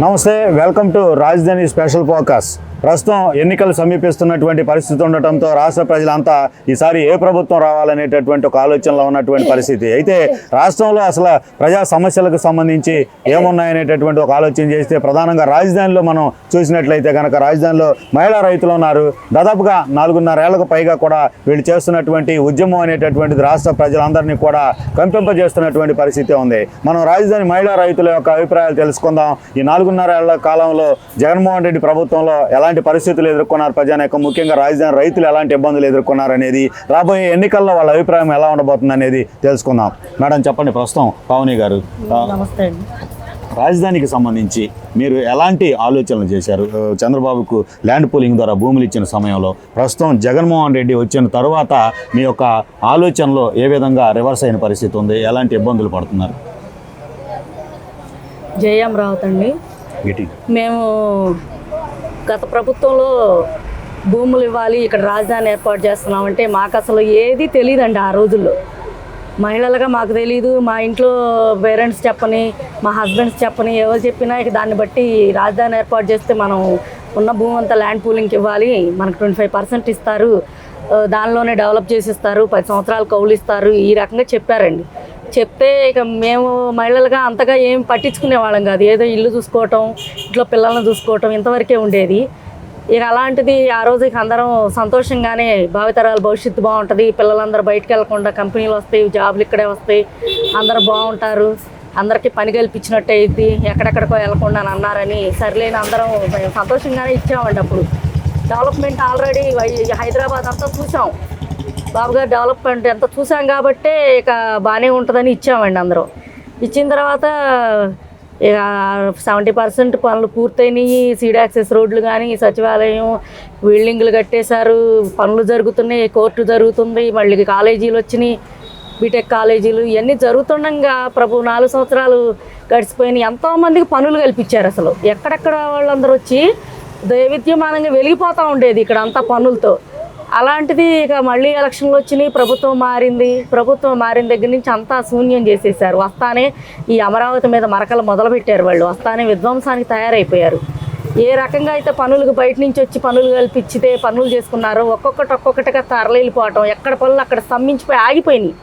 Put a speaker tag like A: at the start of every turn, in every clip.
A: నమస్తే welcome to Rajadhani special focus ప్రస్తుతం ఎన్నికలు సమీపిస్తున్నటువంటి పరిస్థితి ఉండటంతో రాష్ట్ర ప్రజలంతా ఈసారి ఏ ప్రభుత్వం రావాలనేటటువంటి ఒక ఆలోచనలో ఉన్నటువంటి పరిస్థితి. అయితే రాష్ట్రంలో అసలు ప్రజా సమస్యలకు సంబంధించి ఏమున్నాయనేటటువంటి ఒక ఆలోచన చేస్తే ప్రధానంగా రాజధానిలో మనం చూసినట్లయితే కనుక రాజధానిలో మహిళా రైతులు ఉన్నారు. దాదాపుగా నాలుగున్నర ఏళ్ళకు పైగా కూడా వీళ్ళు చేస్తున్నటువంటి ఉద్యమం అనేటటువంటిది రాష్ట్ర ప్రజలందరినీ కూడా కంపింపజేస్తున్నటువంటి పరిస్థితి ఉంది. మనం రాజధాని మహిళా రైతుల యొక్క అభిప్రాయాలు తెలుసుకుందాం. ఈ నాలుగున్నర ఏళ్ళ కాలంలో జగన్మోహన్ రెడ్డి ప్రభుత్వంలో ఎలా ఎలాంటి పరిస్థితులు ఎదుర్కొన్నారు? ప్రజానేకం ముఖ్యంగా రాజధాని రైతులు ఎలాంటి ఇబ్బందులు ఎదుర్కొన్నారు అనేది రాబోయే ఎన్నికల్లో వాళ్ళ అభిప్రాయం ఎలా ఉండబోతుంది అనేది తెలుసుకుందాం. మేడం చెప్పండి ప్రస్తుతం పావని గారు.
B: నమస్తే అండి.
A: రాజధానికి సంబంధించి మీరు ఎలాంటి ఆలోచనలు చేశారు? చంద్రబాబుకు ల్యాండ్ పూలింగ్ ద్వారా భూములు ఇచ్చిన సమయంలో ప్రస్తుతం జగన్మోహన్ రెడ్డి వచ్చిన తర్వాత మీ యొక్క ఆలోచనలో ఏ విధంగా రివర్స్ అయిన పరిస్థితి ఉంది? ఎలాంటి ఇబ్బందులు పడుతున్నారు?
B: జయం రావత్ అండి.
A: గిటి
B: మేము గత ప్రభుత్వంలో భూములు ఇవ్వాలి ఇక్కడ రాజధాని ఏర్పాటు చేస్తున్నామంటే మాకు అసలు ఏది తెలియదండి ఆ రోజుల్లో. మహిళలుగా మాకు తెలియదు మా ఇంట్లో పేరెంట్స్ చెప్పని మా హస్బెండ్స్ చెప్పని ఎవరు చెప్పినా ఇక దాన్ని బట్టి రాజధాని ఏర్పాటు చేస్తే మనం ఉన్న భూమి అంతా ల్యాండ్ పూలింగ్కి ఇవ్వాలి మనకు ట్వంటీ ఫైవ్ పర్సెంట్ ఇస్తారు. దానిలోనే డెవలప్ చేసి ఇస్తారు పది సంవత్సరాలు కౌలు ఇస్తారు ఈ రకంగా చెప్పారండి. చెప్తే ఇక మేము మహిళలుగా అంతగా ఏం పట్టించుకునే వాళ్ళం కాదు. ఏదో ఇల్లు చూసుకోవటం ఇంట్లో పిల్లల్ని చూసుకోవటం ఇంతవరకే ఉండేది. ఇక అలాంటిది ఆ రోజు ఇక అందరం సంతోషంగానే భావితరాల భవిష్యత్తు బాగుంటుంది. పిల్లలందరూ బయటకు వెళ్ళకుండా కంపెనీలు వస్తాయి జాబులు ఇక్కడే వస్తాయి. అందరూ బాగుంటారు. అందరికీ పని కల్పించినట్టు అయింది ఎక్కడెక్కడికో వెళ్ళకుండా అని అన్నారని సర్లేని అందరం మేము సంతోషంగానే ఇచ్చామండి అప్పుడు. డెవలప్మెంట్ ఆల్రెడీ హైదరాబాద్ అంతా చూసాం. బాబు గారు డెవలప్మెంట్ ఎంత చూసాం కాబట్టే ఇక బాగానే ఉంటుందని ఇచ్చామండి అందరూ. ఇచ్చిన తర్వాత ఇక సెవెంటీ పర్సెంట్ పనులు పూర్తయినాయి. సీడ్ యాక్సెస్ రోడ్లు కానీ సచివాలయం బిల్డింగ్లు కట్టేశారు. పనులు జరుగుతున్నాయి కోర్టు జరుగుతుంది. మళ్ళీ కాలేజీలు వచ్చినాయి. బీటెక్ కాలేజీలు ఇవన్నీ జరుగుతుండగా ప్రభు నాలుగు సంవత్సరాలు గడిచిపోయినాయి. ఎంతోమందికి పనులు కల్పించారు అసలు. ఎక్కడెక్కడ వాళ్ళందరూ వచ్చి దైవిద్యమానంగా వెలిగిపోతూ ఉండేది ఇక్కడ అంతా పనులతో. అలాంటిది ఇక మళ్ళీ ఎలక్షన్లు వచ్చినాయి ప్రభుత్వం మారింది. ప్రభుత్వం మారిన దగ్గర నుంచి అంతా శూన్యం చేసేసారు వస్తానే ఈ అమరావతి మీద మరకలు మొదలుపెట్టారు వాళ్ళు. వస్తానే విధ్వంసానికి తయారైపోయారు. ఏ రకంగా అయితే పనులకు బయట నుంచి వచ్చి పనులు కల్పించితే పనులు చేసుకున్నారో ఒక్కొక్కటి ఒక్కొక్కటిగా తరలిపోవటం ఎక్కడ పనులు అక్కడ స్తంభించిపోయి ఆగిపోయినాయి.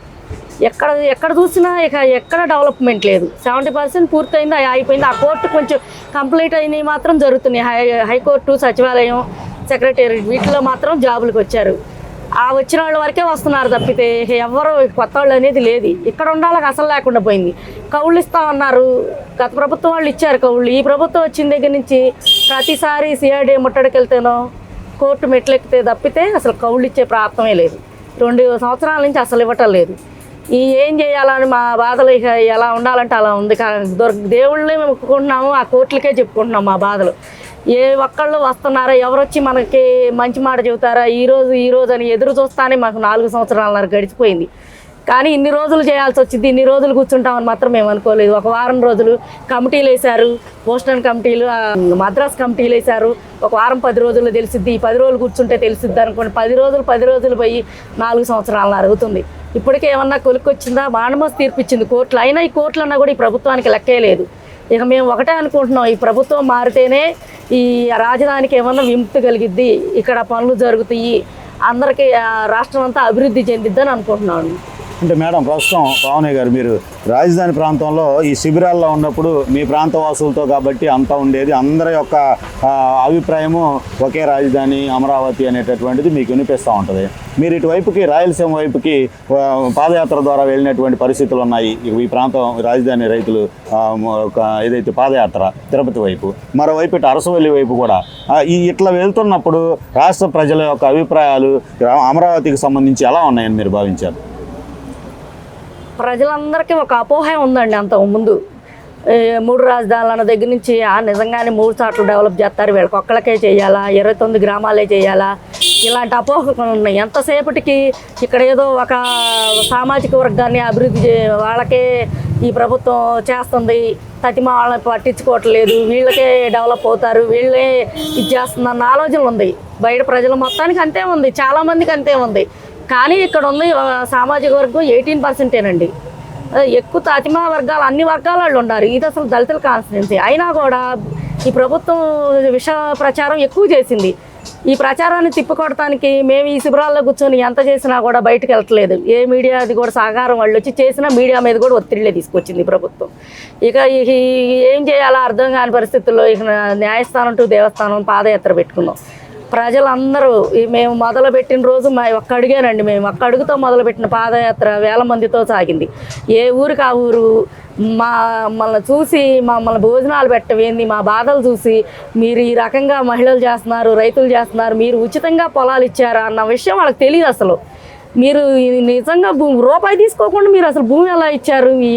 B: ఎక్కడ ఎక్కడ చూసినా ఇక ఎక్కడ డెవలప్మెంట్ లేదు. సెవెంటీ పర్సెంట్ పూర్తయింది అది అయిపోయింది ఆ కోర్టు కొంచెం కంప్లీట్ అయినవి మాత్రం జరుగుతున్నాయి. హై హైకోర్టు సచివాలయం సెక్రటరీ వీటిలో మాత్రం జాబులకు వచ్చారు. ఆ వచ్చిన వాళ్ళ వరకే వస్తున్నారు తప్పితే ఎవరు కొత్త వాళ్ళు అనేది లేదు. ఇక్కడ ఉండాలకు అసలు లేకుండా పోయింది. కౌళ్ళు ఇస్తామన్నారు గత ప్రభుత్వం వాళ్ళు ఇచ్చారు కౌళ్ళు. ఈ ప్రభుత్వం వచ్చిన దగ్గర నుంచి ప్రతిసారి సిఆర్డీ ముట్టడికి వెళ్తేనో కోర్టు మెట్లెక్కితే తప్పితే అసలు కౌళ్ళు ఇచ్చే ప్రాప్తమే లేదు. రెండు సంవత్సరాల నుంచి అసలు ఇవ్వటం లేదు. ఈ ఏం చేయాలని మా బాధలు ఇక ఎలా ఉండాలంటే అలా ఉంది. కా- దేవుళ్ళే మేము ఒప్పుకుంటున్నాము ఆ కోర్టులకే చెప్పుకుంటున్నాం మా బాధలు. ఏ ఒక్కళ్ళు వస్తున్నారా? ఎవరొచ్చి మనకి మంచి మాట చెబుతారా? ఈరోజు ఈరోజు ఈ రోజు అని ఎదురు చూస్తానే మాకు నాలుగు సంవత్సరాలన్నర గడిచిపోయింది. కానీ ఇన్ని రోజులు చేయాల్సి వచ్చింది ఇన్ని రోజులు కూర్చుంటామని మాత్రం మేము అనుకోలేదు. ఒక వారం రోజులు కమిటీలు వేశారు పోస్టల్ కమిటీలు మద్రాస్ కమిటీలు వేశారు. ఒక వారం పది రోజుల్లో తెలిసిద్ది. ఈ పది రోజులు కూర్చుంటే తెలిసిద్ది అనుకోండి. పది రోజులు పది రోజులు పోయి నాలుగు సంవత్సరాలు అరుగుతుంది. ఇప్పటికే ఏమన్నా కొలుక్కొచ్చిందా? మానమోస్ తీర్పిచ్చింది కోర్టులు. అయినా ఈ కోర్టులు అన్నా కూడా ఈ ప్రభుత్వానికి లెక్కే లేదు. ఇక మేము ఒకటే అనుకుంటున్నాం ఈ ప్రభుత్వం మారితేనే ఈ రాజధానికి ఏమన్నా విముక్తి కలిగిద్ది? ఇక్కడ పనులు జరుగుతాయి. అందరికీ రాష్ట్రం అంతా అభివృద్ధి చెందిద్దని అనుకుంటున్నాను.
A: అంటే మేడం ప్రస్తుతం పావని గారు మీరు రాజధాని ప్రాంతంలో ఈ శిబిరాల్లో ఉన్నప్పుడు మీ ప్రాంత వాసులతో కాబట్టి అంతా ఉండేది. అందరి యొక్క అభిప్రాయము ఒకే రాజధాని అమరావతి అనేటటువంటిది మీకు వినిపిస్తూ ఉంటుంది. మీరు ఇటువైపుకి రాయలసీమ వైపుకి పాదయాత్ర ద్వారా వెళ్ళినటువంటి పరిస్థితులు ఉన్నాయి. ఈ- ప్రాంతం రాజధాని రైతులు ఏదైతే పాదయాత్ర తిరుపతి వైపు మరోవైపు ఇటు అరసవల్లి వైపు కూడా ఈ ఇట్లా వెళ్తున్నప్పుడు రాష్ట్ర ప్రజల యొక్క అభిప్రాయాలు అమరావతికి సంబంధించి ఎలా ఉన్నాయని మీరు భావించారు?
B: ప్రజలందరికీ ఒక అపోహ ఉందండి అంత ముందు. మూడు రాజధానుల దగ్గర నుంచి ఆ నిజంగానే మూడు చాట్లు డెవలప్ చేస్తారు. వీళ్ళకి ఒక్కళ్ళకే చేయాలా? ఇరవై తొమ్మిది గ్రామాలే చేయాలా? ఇలాంటి అపోహలు ఉన్నాయి. ఎంతసేపటికి ఇక్కడ ఏదో ఒక సామాజిక వర్గాన్ని అభివృద్ధి వాళ్ళకే ఈ ప్రభుత్వం చేస్తుంది. తటిమా వాళ్ళని పట్టించుకోవట్లేదు. వీళ్ళకే డెవలప్ అవుతారు. వీళ్ళే ఇది చేస్తుందన్న ఆలోచనలు ఉంది. బయట ప్రజల మొత్తానికి అంతే ఉంది. చాలామందికి అంతే ఉంది. కానీ ఇక్కడ ఉన్న సామాజిక వర్గం ఎయిటీన్ పర్సెంటేనండి. ఎక్కువ తాతిమా వర్గాలు అన్ని వర్గాల వాళ్ళు ఉన్నారు. ఇది అసలు దళితుల కాన్స్టిట్యున్సీ. అయినా కూడా ఈ ప్రభుత్వం విష ప్రచారం ఎక్కువ చేసింది. ఈ ప్రచారాన్ని తిప్పికొడటానికి మేము ఈ శిబిరాల్లో కూర్చొని ఎంత చేసినా కూడా బయటకు వెళ్ళట్లేదు. ఏ మీడియా అది కూడా సహకారం వాళ్ళు వచ్చి చేసినా మీడియా మీద కూడా ఒత్తిడిలే తీసుకొచ్చింది ప్రభుత్వం. ఇక ఈ- ఈ- ఏం చేయాలో అర్థం కాని పరిస్థితుల్లో ఇక న్యాయస్థానం టు దేవస్థానం పాదయాత్ర పెట్టుకున్నాం. ప్రజలందరూ ఈ మేము మొదలుపెట్టిన రోజు మా ఒక్క అడిగానండి మేము. ఒక్క అడుగుతో మొదలుపెట్టిన పాదయాత్ర వేల మందితో సాగింది. ఏ ఊరికి ఆ ఊరు? మా మమ్మల్ని చూసి మమ్మల్ని భోజనాలు పెట్టవేంది మా బాధలు చూసి మీరు ఈ రకంగా మహిళలు చేస్తున్నారు రైతులు చేస్తున్నారు మీరు ఉచితంగా పొలాలు ఇచ్చారా అన్న విషయం వాళ్ళకి తెలియదు అసలు. మీరు నిజంగా భూమి రూపాయి తీసుకోకుండా మీరు అసలు భూమి ఎలా ఇచ్చారు? ఈ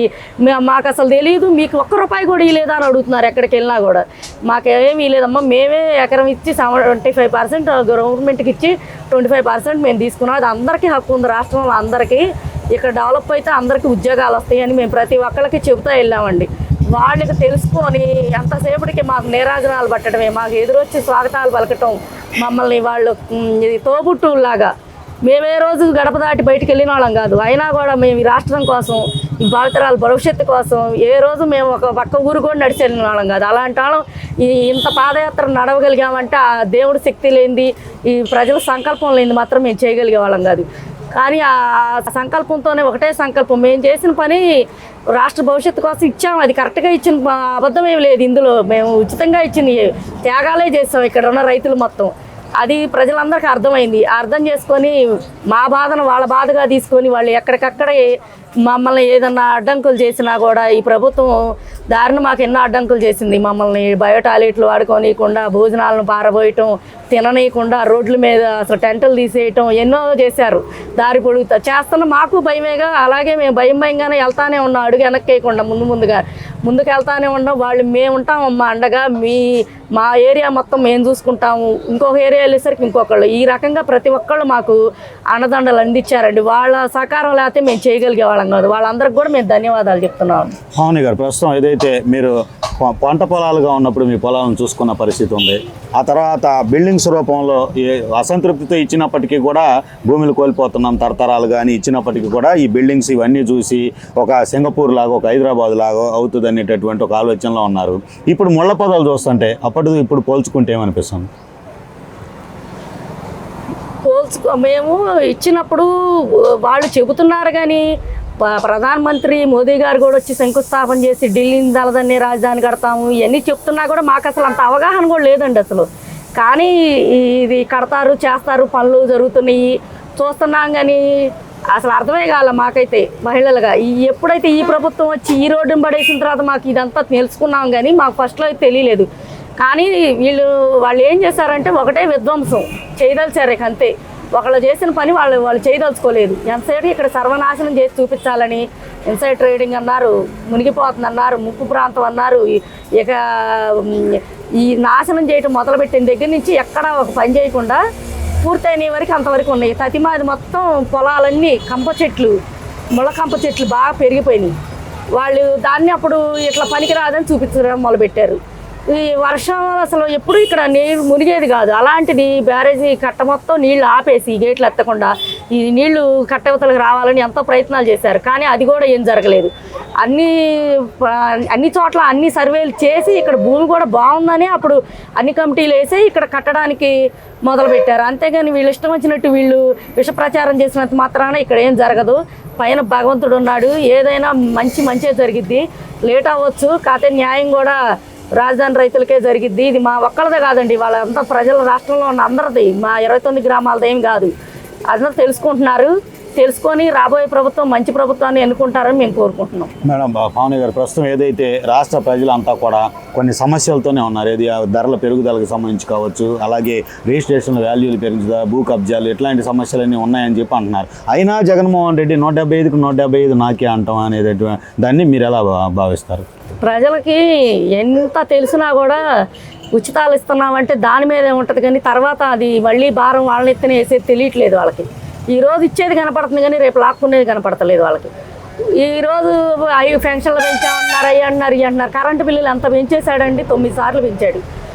B: మాకు అసలు తెలియదు మీకు ఒక్క రూపాయి కూడా ఇవ్వలేదా అని అడుగుతున్నారు ఎక్కడికి వెళ్ళినా కూడా. మాకేమీ లేదమ్మా మేమే ఎకరం ఇచ్చి ట్వంటీ ఫైవ్ పర్సెంట్ గవర్నమెంట్కి ఇచ్చి ట్వంటీ ఫైవ్ పర్సెంట్ మేము తీసుకున్నాం. అది అందరికీ హక్కు ఉంది రాష్ట్రంలో అందరికీ. ఇక్కడ డెవలప్ అయితే అందరికీ ఉద్యోగాలు వస్తాయని మేము ప్రతి ఒక్కరికి చెబుతూ వెళ్ళామండి. వాళ్ళకి తెలుసుకొని ఎంతసేపటికి మాకు నీరాజనాలు పట్టడమే మాకు ఎదురొచ్చి స్వాగతాలు పలకటం మమ్మల్ని వాళ్ళు ఉమ్, ఇది తోబుట్టులాగా మేము ఏ రోజు గడప దాటి బయటికి వెళ్ళిన వాళ్ళం కాదు. అయినా కూడా మేము ఈ రాష్ట్రం కోసం ఈ భావితరాల భవిష్యత్తు కోసం ఏ రోజు మేము ఒక పక్క ఊరు కూడా నడిచి వెళ్ళిన వాళ్ళం కాదు. అలాంటి వాళ్ళం ఈ ఇంత పాదయాత్ర నడవగలిగామంటే ఆ దేవుడి శక్తి లేనిది ఈ ప్రజల సంకల్పం లేనిది మాత్రం మేము చేయగలిగే వాళ్ళం కాదు. కానీ ఆ సంకల్పంతోనే ఒకటే సంకల్పం. మేము చేసిన పని రాష్ట్ర భవిష్యత్తు కోసం ఇచ్చాం. అది కరెక్ట్గా ఇచ్చిన అబద్ధం ఏమి లేదు. ఇందులో మేము ఉచితంగా ఇచ్చిన త్యాగాలే చేస్తాం. ఇక్కడ ఉన్న రైతులు మొత్తం. అది ప్రజలందరికీ అర్థమైంది. అర్థం చేసుకొని మా బాధను వాళ్ళ బాధగా తీసుకొని వాళ్ళు ఎక్కడికక్కడే మమ్మల్ని ఏదన్నా అడ్డంకులు చేసినా కూడా ఈ ప్రభుత్వం దారిని మాకు ఎన్నో అడ్డంకులు చేసింది. మమ్మల్ని బయో టాయిలెట్లు వాడుకోనీయకుండా భోజనాలను పారబోయటం తిననీయకుండా రోడ్ల మీద అసలు టెంటలు తీసేయటం ఎన్నో చేశారు. దారి పొడుగుతా చేస్తున్న మాకు భయమేగా అలాగే మేము భయం భయంగానే వెళ్తానే ఉన్నాం. అడుగు వెనక్కేయకుండా ముందు ముందుగా ముందుకు వెళ్తానే ఉన్నాం. వాళ్ళు మేము ఉంటాం అమ్మ అండగా మీ మా ఏరియా మొత్తం మేము చూసుకుంటాము. ఇంకొక ఏరియా వెళ్ళేసరికి ఇంకొకళ్ళు. ఈ రకంగా ప్రతి ఒక్కళ్ళు మాకు అన్నదండలు అందించారండి. వాళ్ళ సహకారం లేకపోతే మేము చేయగలిగే వాళ్ళం కాదు. వాళ్ళందరికి కూడా మేము ధన్యవాదాలు చెప్తున్నాం.
A: భావని గారు ప్రస్తుతం ఏదైతే మీరు పంట పొలాలుగా ఉన్నప్పుడు మీ పొలాలను చూసుకున్న పరిస్థితి ఉంది. ఆ తర్వాత బిల్డింగ్స్ రూపంలో ఏ అసంతృప్తితో ఇచ్చినప్పటికీ కూడా భూములు కోల్పోతున్నాం తరతరాలు కానీ ఇచ్చినప్పటికీ కూడా ఈ బిల్డింగ్స్ ఇవన్నీ చూసి ఒక సింగపూర్ లాగా ఒక హైదరాబాద్ లాగా అవుతుంది అనేటటువంటి ఒక ఆలోచనలో ఉన్నారు. ఇప్పుడు ముళ్ళ పొదలు చూస్తుంటే అప్పటిది ఇప్పుడు పోల్చుకుంటే ఏమనిపిస్తుంది?
B: పోల్చుకో మేము ఇచ్చినప్పుడు వాళ్ళు చెబుతున్నారు కానీ ప్రధానమంత్రి మోదీ గారు కూడా వచ్చి శంకుస్థాపన చేసి ఢిల్లీని దళదన్ని రాజధాని కడతాము ఇవన్నీ చెప్తున్నా కూడా మాకు అసలు అంత అవగాహన కూడా లేదండి అసలు. కానీ ఇది కడతారు చేస్తారు పనులు జరుగుతున్నాయి. చూస్తున్నాం కానీ అసలు అర్థమే కాల మాకైతే మహిళలుగా. ఈ ఎప్పుడైతే ఈ ప్రభుత్వం వచ్చి ఈ రోడ్డుని పడేసిన తర్వాత మాకు ఇదంతా తెలుసుకున్నాం కానీ మాకు ఫస్ట్లో అయితే తెలియలేదు. కానీ వీళ్ళు వాళ్ళు ఏం చేశారంటే ఒకటే విధ్వంసం. చేయదలిచారు ఇక అంతే. ఒకళ్ళు చేసిన పని వాళ్ళు వాళ్ళు చేయదలుచుకోలేదు. ఎంతసేపు ఇక్కడ సర్వనాశనం చేసి చూపించాలని ఇన్సైడ్ ట్రేడింగ్ అన్నారు మునిగిపోతుంది అన్నారు ముప్పు ప్రాంతం అన్నారు. ఇక ఈ నాశనం చేయటం మొదలుపెట్టిన దగ్గర నుంచి ఎక్కడ ఒక పని చేయకుండా పూర్తయిన వరకు అంతవరకు ఉన్నాయి. తతిమాది మొత్తం పొలాలన్నీ కంప చెట్లు ముళ్ళ కంప చెట్లు బాగా పెరిగిపోయినాయి. వాళ్ళు దాన్ని అప్పుడు ఇట్లా పనికిరాదని చూపించడం మొదలుపెట్టారు. ఈ వర్షం అసలు ఎప్పుడు ఇక్కడ నీరు మునిగేది కాదు. అలాంటిది బ్యారేజీ కట్ట మొత్తం నీళ్ళు ఆపేసి గేట్లు ఎత్తకుండా ఈ నీళ్ళు కట్టవతలకు రావాలని ఎంతో ప్రయత్నాలు చేశారు. కానీ అది కూడా ఏం జరగలేదు. అన్ని అన్ని చోట్ల అన్ని సర్వేలు చేసి ఇక్కడ భూమి కూడా బాగుందని అప్పుడు అన్ని కమిటీలు వేసి ఇక్కడ కట్టడానికి మొదలుపెట్టారు. అంతేగాని వీళ్ళు ఇష్టం వచ్చినట్టు వీళ్ళు విష ప్రచారం చేసినంత మాత్రాన ఇక్కడ ఏం జరగదు. పైన భగవంతుడు ఉన్నాడు. ఏదైనా మంచి మంచిగా జరిగిద్ది. లేట్ అవ్వచ్చు. కాకపోతే న్యాయం కూడా రాజధాని రైతులకే జరిగిద్ది. ఇది మా ఒక్కళ్ళదే కాదండి వాళ్ళంతా ప్రజల రాష్ట్రంలో ఉన్న అందరిది. మా ఇరవై తొమ్మిది గ్రామాలది ఏం కాదు. అందరూ తెలుసుకుంటున్నారు. తెలుసుకొని రాబోయే ప్రభుత్వం మంచి ప్రభుత్వాన్ని ఎన్నుకుంటారని మేము కోరుకుంటున్నాం.
A: మేడం పావని గారు ప్రస్తుతం ఏదైతే రాష్ట్ర ప్రజలంతా కూడా కొన్ని సమస్యలతోనే ఉన్నారు. ఏది ఆ ధరల పెరుగుదలకు సంబంధించి కావచ్చు అలాగే రిజిస్ట్రేషన్ వాల్యూలు పెరుగుదా భూ కబ్జాలు ఇట్లాంటి సమస్యలన్నీ ఉన్నాయని చెప్పి అంటున్నారు. అయినా జగన్మోహన్ రెడ్డి నూట డెబ్బై ఐదుకు నూట డెబ్బై ఐదు నాకే అంటాం అనేది దాన్ని మీరు ఎలా భావిస్తారు?
B: ప్రజలకి ఎంత తెలిసినా కూడా ఉచితాలు ఇస్తున్నామంటే దాని మీదే ఉంటుంది. కానీ తర్వాత అది మళ్ళీ భారం వాళ్ళని ఎత్తున వేసేది తెలియట్లేదు వాళ్ళకి. ఈరోజు ఇచ్చేది కనపడుతుంది కానీ రేపు లాక్కునేది కనపడతలేదు వాళ్ళకి. ఈరోజు ఐదు పెన్షన్లు పెంచామన్నారు అయ్యి అన్నారు ఇవి అంటున్నారు కరెంటు బిల్లులు ఎంత పెంచేశాడండి? తొమ్మిది సార్లు పెంచాడు.